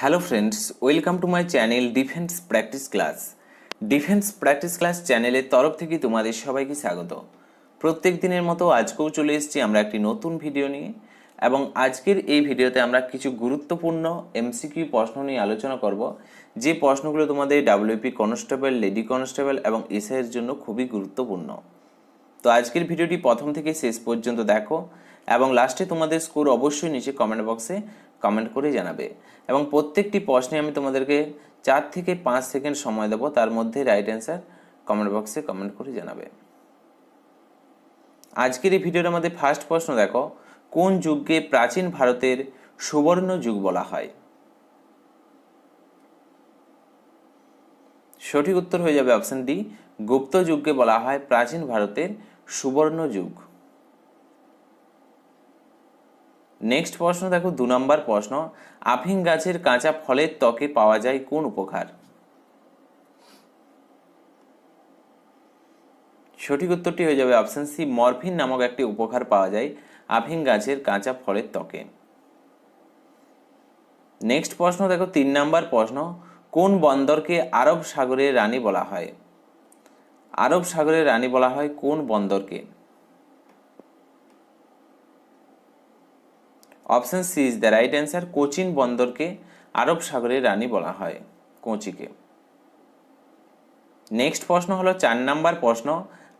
Hello friends welcome to my channel defence practice class defence practice class চ্যানেলের তরফ থেকে তোমাদের সবাইকে স্বাগত। প্রত্যেক দিনের মতো আজকেও চলে এসেছি আমরা একটি নতুন ভিডিও নিয়ে এবং আজকের এই ভিডিওতে আমরা কিছু গুরুত্বপূর্ণ এমসিকিউ প্রশ্ন নিয়ে আলোচনা করব। যে প্রশ্নগুলো তোমাদের ডাব্লিউপি কনস্টেবল লেডি কনস্টেবল এবং এসআইয়ের জন্য খুবই গুরুত্বপূর্ণ। তো আজকের ভিডিওটি প্রথম থেকে শেষ পর্যন্ত দেখো এবং লাস্টে তোমাদের স্কোর অবশ্যই নিচে কমেন্ট বক্সে কমেন্ট করে জানাবে। এবং প্রত্যেকটি প্রশ্নে আমি তোমাদেরকে চার থেকে পাঁচ সেকেন্ড সময় দেবো, তার মধ্যে রাইট অ্যান্সার কমেন্ট বক্সে কমেন্ট করে জানাবে। আজকের এই ভিডিওর মধ্যে ফার্স্ট প্রশ্ন দেখো, কোন যুগকে প্রাচীন ভারতের সুবর্ণ যুগ বলা হয়? সঠিক উত্তর হয়ে যাবে অপশন ডি গুপ্ত যুগকে বলা হয় প্রাচীন ভারতের সুবর্ণ যুগ। নেক্সট প্রশ্ন, দেখো, দু নম্বর প্রশ্ন। আফিং গাছের কাঁচা ফলের ত্বকে পাওয়া যায় কোন উপকার? সঠিক উত্তরটি হয়ে যাবে অপশান সি মরফিন নামক একটি উপকার পাওয়া যায় আফিং গাছের কাঁচা ফলের ত্বকে। নেক্সট প্রশ্ন, দেখো, তিন নাম্বার প্রশ্ন, কোন বন্দরকে আরব সাগরের রানী বলা হয়? আরব সাগরের রানী বলা হয় কোন বন্দরকে? Option C is the right answer Cochin বন্দরকে আরব সাগরের রানী বলা হয় কোচিকে। নেক্সট প্রশ্ন হলো চার নাম্বার প্রশ্ন,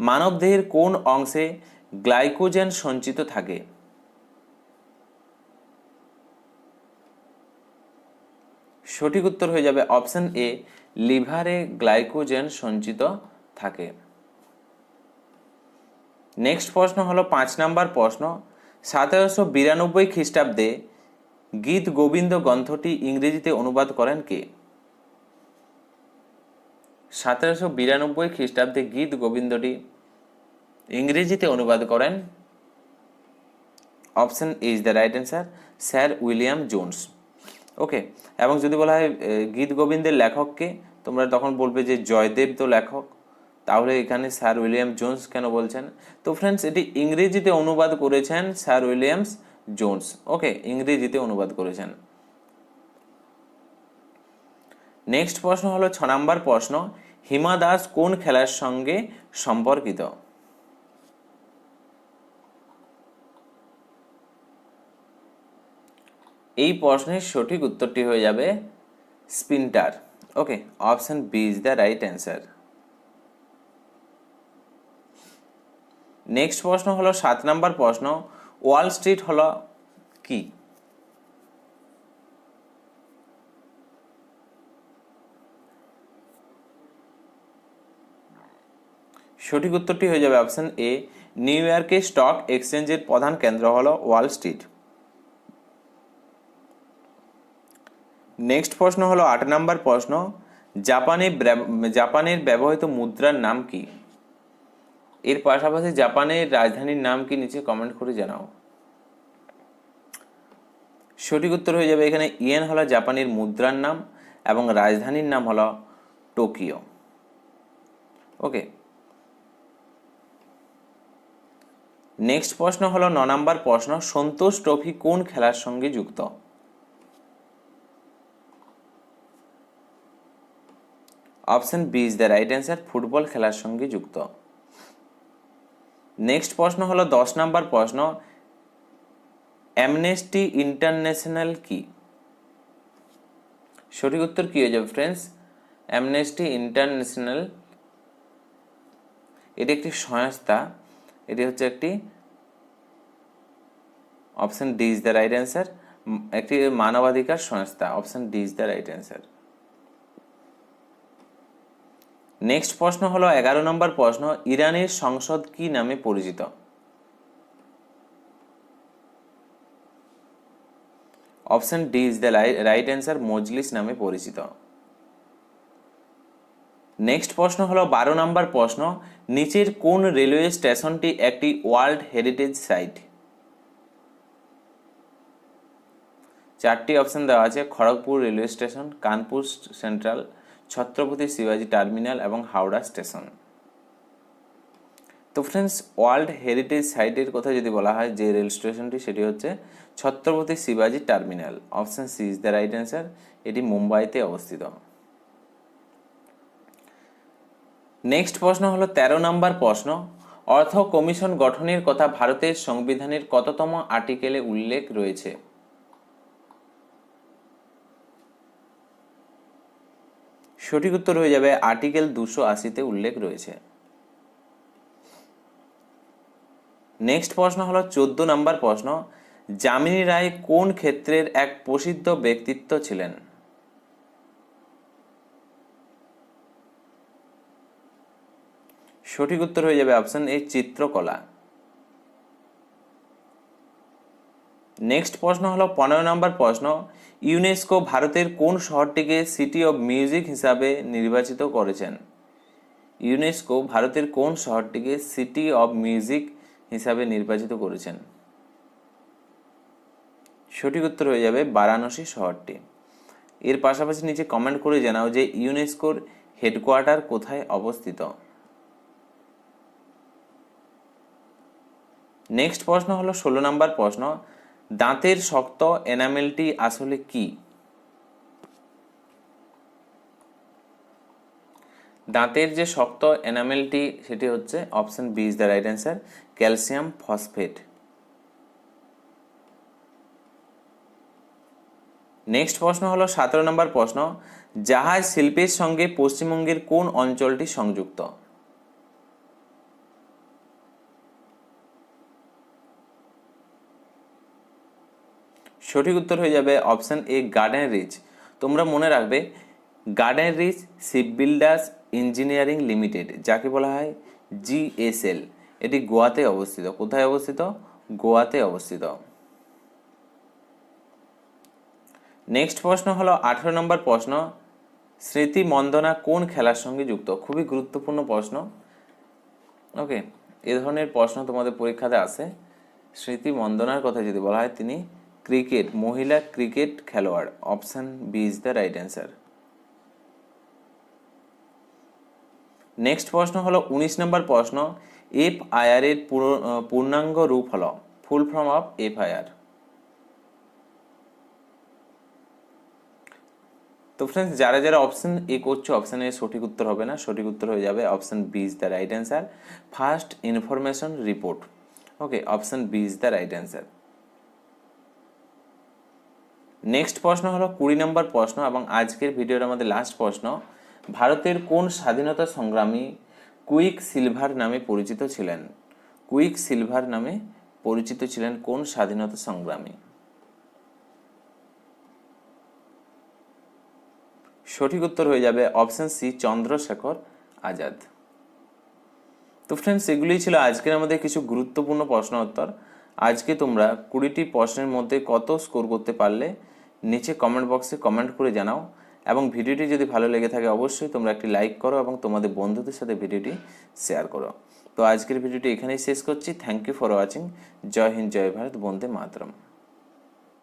মানবদেহের কোন অংশে গ্লাইকোজেন সঞ্চিত থাকে? সঠিক উত্তর হয়ে যাবে অপশন এ লিভারে গ্লাইকোজেন সঞ্চিত থাকে। নেক্সট প্রশ্ন হলো পাঁচ নাম্বার প্রশ্ন সতেরোশো বিরানব্বই খ্রিস্টাব্দে গীত গোবিন্দ গ্রন্থটি ইংরেজিতে অনুবাদ করেন কে? সতেরোশো বিরানব্বই খ্রিস্টাব্দে গীত গোবিন্দটি ইংরেজিতে অনুবাদ করেন। Option is the right answer, sir William Jones. Okay, এবং যদি বলা হয় গীত গোবিন্দের লেখককে তোমরা তখন বলবে যে জয়দেব তো লেখক। তাহলে এখানে স্যার উইলিয়াম জোন্স কেন বলছেন? তো ফ্রেন্ডস এটি ইংরেজিতে অনুবাদ করেছেন স্যার উইলিয়ামস জোন্স। ওকে, ইংরেজিতে অনুবাদ করেছেন। নেক্সট প্রশ্ন হলো ছ নম্বর প্রশ্ন, হিমা দাস কোন খেলার সঙ্গে সম্পর্কিত? এই প্রশ্নের সঠিক উত্তরটি হয়ে যাবে sprinter. Okay, option B is the right answer. Next প্রশ্ন হলো সাত নাম্বার প্রশ্ন, ওয়াল স্ট্রিট হলো কি? সঠিক উত্তরটি হয়ে যাবে অপশন এ নিউ ইয়র্কে স্টক এক্সচেঞ্জের প্রধান কেন্দ্র হলো ওয়াল স্ট্রিট। নেক্সট প্রশ্ন হলো আট নাম্বার প্রশ্ন, জাপানে জাপানের ব্যবহৃত মুদ্রার নাম কি? এর পাশাপাশি জাপানের রাজধানীর নাম কি নিচে কমেন্ট করে জানাও। সঠিক উত্তর হয়ে যাবে এখানে, ইয়েন হলো জাপানের মুদ্রার নাম এবং রাজধানীর নাম হলো টোকিও। ওকে নেক্সট প্রশ্ন হলো, ন নম্বর প্রশ্ন, সন্তোষ ট্রফি কোন খেলার সঙ্গে যুক্ত? Option B is the right answer football খেলার সঙ্গে যুক্ত। নেক্সট প্রশ্ন হলো দশ নম্বর প্রশ্ন অ্যামনেস্টি ইন্টারন্যাশনাল কি? সঠিক উত্তর কি হয়ে যাবে ফ্রেন্ডস অ্যামনেস্টি ইন্টারন্যাশনাল এটি একটি সংস্থা, এটি হচ্ছে একটি option D is the right answer একটি মানবাধিকার সংস্থা option D is the right answer next প্রশ্ন হলো এগারো নম্বর প্রশ্ন, ইরানের সংসদ কি নামে পরিচিত? Option D is the right answer মজলিস নামে পরিচিত। নেক্সট প্রশ্ন হলো বারো নম্বর প্রশ্ন, নিচের কোন রেলওয়ে স্টেশনটি একটি ওয়ার্ল্ড হেরিটেজ সাইট? চারটি অপশন দেওয়া আছে, Kharagpur railway station, Kanpur central Chhatrapati শিবাজি টার্মিনাল এবং হাওড়া স্টেশন। তো ফ্রেন্ডস ওয়ার্ল্ড হেরিটেজ সাইটের কথা যদি বলা হয়, যে রেল স্টেশনটি সেটি হচ্ছে ছত্রপতি শিবাজি terminal. Option C is the right answer এটি মুম্বাইতে অবস্থিত। নেক্সট প্রশ্ন হলো, তেরো নম্বর প্রশ্ন, অর্থ কমিশন গঠনের কথা ভারতের সংবিধানের কততম আর্টিকেলে উল্লেখ রয়েছে? সঠিক উত্তর হয়ে যাবে আর্টিকেল দুশো আশিতে উল্লেখ রয়েছে। নেক্সট প্রশ্ন হলো চোদ্দ নম্বর প্রশ্ন, যামিনী রায় কোন ক্ষেত্রের এক প্রসিদ্ধ ব্যক্তিত্ব ছিলেন? সঠিক উত্তর হয়ে যাবে অপশন এ চিত্রকলা। নেক্সট প্রশ্ন হলো পনেরো নম্বর প্রশ্ন ইউনেস্কো ভারতের কোন শহরটিকে সিটি অব মিউজিক হিসাবে নির্বাচিত করেছেন? ইউনেস্কো ভারতের কোন শহরটিকে সিটি অব মিউজিক হিসাবে নির্বাচিত করেছেন? সঠিক উত্তর হয়ে যাবে বারাণসী শহরটি। এর পাশাপাশি নিচে কমেন্ট করে জানাও যে ইউনেস্কোর হেডকোয়ার্টার কোথায় অবস্থিত? নেক্সট প্রশ্ন হলো ষোলো নম্বর প্রশ্ন দাঁতের শক্ত এনামেলটি আসলে কি? দাঁতের যে শক্ত এনামেলটি, সেটি হচ্ছে option B is the right answer, calcium phosphate. Next প্রশ্ন হলো সতেরো নম্বর প্রশ্ন, জাহাজ শিল্পের সঙ্গে পশ্চিমবঙ্গের কোন অঞ্চলটি সংযুক্ত? সঠিক উত্তর হয়ে যাবে অপশান এ গার্ডেন রিচ তোমরা মনে রাখবে Garden Reach Shipbuilders Engineering Limited যাকে বলা হয় জিএসএল এটি গোয়াতে অবস্থিত। কোথায় অবস্থিত? গোয়াতে অবস্থিত। নেক্সট প্রশ্ন হলো, আঠেরো নম্বর প্রশ্ন, স্মৃতি মন্দনা কোন খেলার সঙ্গে যুক্ত? খুবই গুরুত্বপূর্ণ প্রশ্ন। ওকে এ ধরনের প্রশ্ন তোমাদের পরীক্ষাতে আসে স্মৃতি মন্দনার কথা যদি বলা হয়, তিনি ক্রিকেট, মহিলা ক্রিকেট খেলোয়াড়, option B is the right answer. Next প্রশ্ন হলো উনিশ নম্বর প্রশ্ন এফ আইআর এর পূর্ণাঙ্গ রূপ হলো, full form of F IR তো ফ্রেন্ডস যারা যারা অপশন এ করছ অপশন সঠিক উত্তর হবে না, সঠিক উত্তর হয়ে যাবে option B is the right answer first information report okay option B is the right answer next প্রশ্ন হলো কুড়ি নম্বর প্রশ্ন এবং আজকের ভিডিওর আমাদের লাস্ট প্রশ্ন, ভারতের কোন স্বাধীনতা সংগ্রামী কুইক সিলভার নামে পরিচিত ছিলেন? কুইক সিলভার নামে পরিচিত ছিলেন কোন স্বাধীনতা সংগ্রামী? সঠিক উত্তর হয়ে যাবে অপশন সি চন্দ্রশেখর আজাদ। তো ফ্রেন্ডস এগুলোই ছিল আজকের আমাদের কিছু গুরুত্বপূর্ণ প্রশ্ন উত্তর। আজকে তোমরা কুড়িটি প্রশ্নের মধ্যে কত স্কোর করতে পারলে, নিচে কমেন্ট বক্সে কমেন্ট করে জানাও। এবং ভিডিওটি যদি ভালো লেগে থাকে, অবশ্যই তোমরা একটি লাইক করো এবং তোমাদের বন্ধুদের সাথে ভিডিওটি শেয়ার করো। তো আজকের ভিডিওটি এখানেই শেষ করছি। থ্যাংক ইউ ফর ওয়াচিং জয় হিন্দ, জয় ভারত। বন্দে মাতরম।